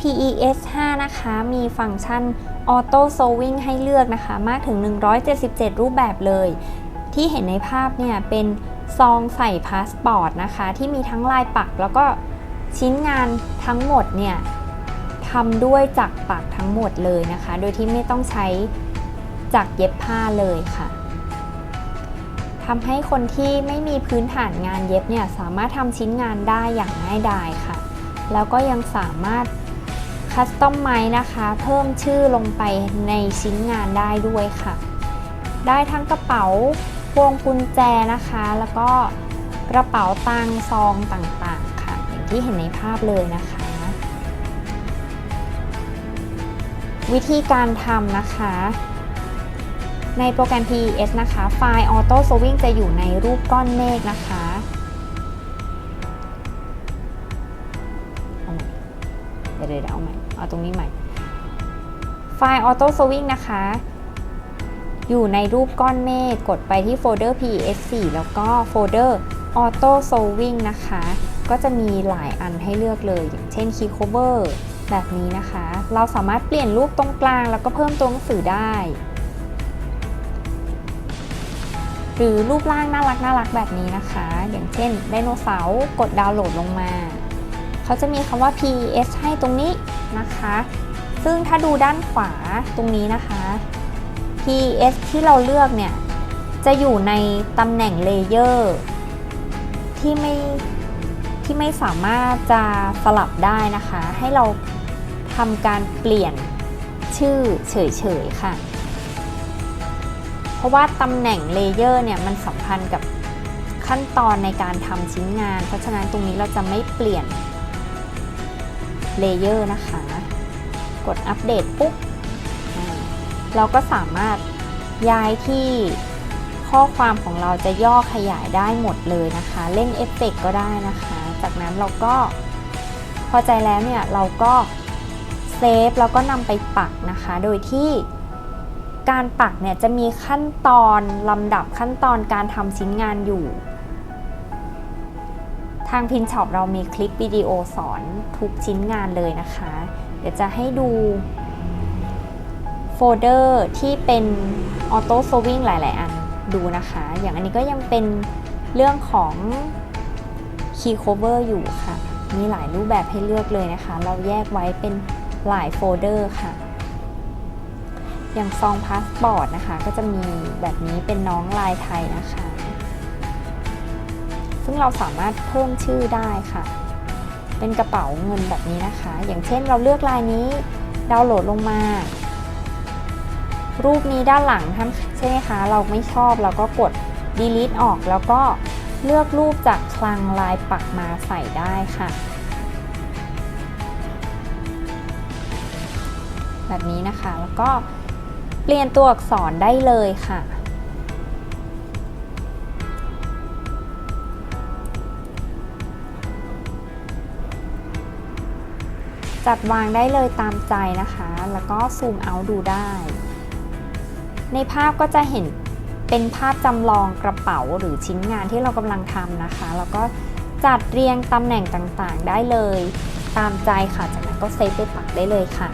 PES 5 นะคะ มีฟังก์ชัน Auto Sewing ให้เลือกนะคะ มากถึง 177 รูปแบบเลย ที่เห็นในภาพเนี่ยเป็นซองใส่พาสปอร์ตนะคะ ที่มีทั้งลายปักแล้วก็ชิ้นงานทั้งหมดเนี่ยทำด้วยจักปักทั้งหมดเลยนะคะ โดยที่ไม่ต้องใช้จักเย็บผ้าเลยค่ะทำให้คนที่ไม่มีพื้นฐานงานเย็บเนี่ยสามารถทำชิ้นงานได้อย่างง่ายดายค่ะ แล้วก็ยังสามารถ คัสตอมไมนะคะ เพิ่มชื่อลงไปในชิ้นงานได้ด้วยค่ะ ได้ทั้งกระเป๋าพวงกุญแจนะคะ แล้วก็กระเป๋าตังซองต่างๆค่ะ อย่างที่เห็นในภาพเลยนะคะ วิธีการทำนะคะ ในโปรแกรม PES นะคะ ไฟล์ Auto Sewing จะอยู่ในรูปก้อนเมฆนะคะ เดี๋ยวเดี๋ยวเอาใหม่ เอาตรงนี้ใหม่ ไฟล์ Auto Swing นะคะ อยู่ในรูปก้อนเมฆ กดไปที่โฟลเดอร์ PES4 แล้วก็โฟลเดอร์ Auto Swing นะคะ ก็จะมีหลายอันให้เลือกเลย อย่างเช่น Key Cover แบบนี้นะคะ เราสามารถเปลี่ยนรูปตรงกลาง แล้วก็เพิ่มตัวหนังสือได้ หรือรูปร่างน่ารักน่ารักแบบนี้นะคะ อย่างเช่นไดโนเสาร์กดดาวน์โหลดลงมา เขาจะมีคำว่า PES ให้ตรงนี้นะคะ ซึ่งถ้าดูด้านขวาตรงนี้นะคะ PES ที่เราเลือกเนี่ย จะอยู่ในตำแหน่งเลเยอร์ที่ไม่ที่ไม่สามารถจะสลับได้นะคะ ให้เราทำการเปลี่ยนชื่อเฉยๆค่ะ เพราะว่าตำแหน่งเลเยอร์เนี่ยมันสัมพันธ์กับขั้นตอนในการทำชิ้นงาน เพราะฉะนั้นตรงนี้เราจะไม่เปลี่ยน เลเยอร์นะคะ กดอัปเดตปุ๊บเราก็สามารถย้ายที่ข้อความของเราจะย่อขยายได้หมดเลยนะคะ เล่นเอฟเฟกต์ก็ได้นะคะ จากนั้นเราก็พอใจแล้วเนี่ยเราก็เซฟแล้วก็นำไปปักนะคะ โดยที่การปักเนี่ยจะมีขั้นตอนลำดับขั้นตอนการทำชิ้นงานอยู่ ทางพินช็อปเรามีคลิปวิดีโอสอนทุกชิ้นงานเลยนะคะ เดี๋ยวจะให้ดูโฟลเดอร์ที่เป็นออโต้โซวิ่งหลาย ๆ อันดูนะคะ อย่างอันนี้ก็ยังเป็นเรื่องของ Key Cover อยู่ค่ะ มีหลายรูปแบบให้เลือกเลยนะคะ เราแยกไว้เป็นหลายโฟลเดอร์ค่ะ อย่างซองพาสปอร์ตนะคะ ก็จะมีแบบนี้เป็นน้องลายไทยนะคะ ซึ่งเราสามารถเพิ่มชื่อได้ค่ะ เป็นกระเป๋าเงินแบบนี้นะคะ อย่างเช่นเราเลือกลายนี้ดาวน์โหลดลงมา รูปนี้ด้านหลังท่านใช่ไหมคะ เราไม่ชอบเราก็กด delete ออกแล้วก็เลือกรูปจากคลังลายปักมาใส่ได้ค่ะ แบบนี้นะคะแล้วก็เปลี่ยนตัวอักษรได้เลยค่ะ จัดวางได้เลยตามใจนะคะ แล้วก็ซูมเอาดูได้ ในภาพก็จะเห็นเป็นภาพจำลองกระเป๋าหรือชิ้นงานที่เรากำลังทำนะคะ แล้วก็จัดเรียงตำแหน่งต่างๆ ได้เลย ตามใจค่ะ จากนั้นก็เซฟไปปักได้เลยค่ะ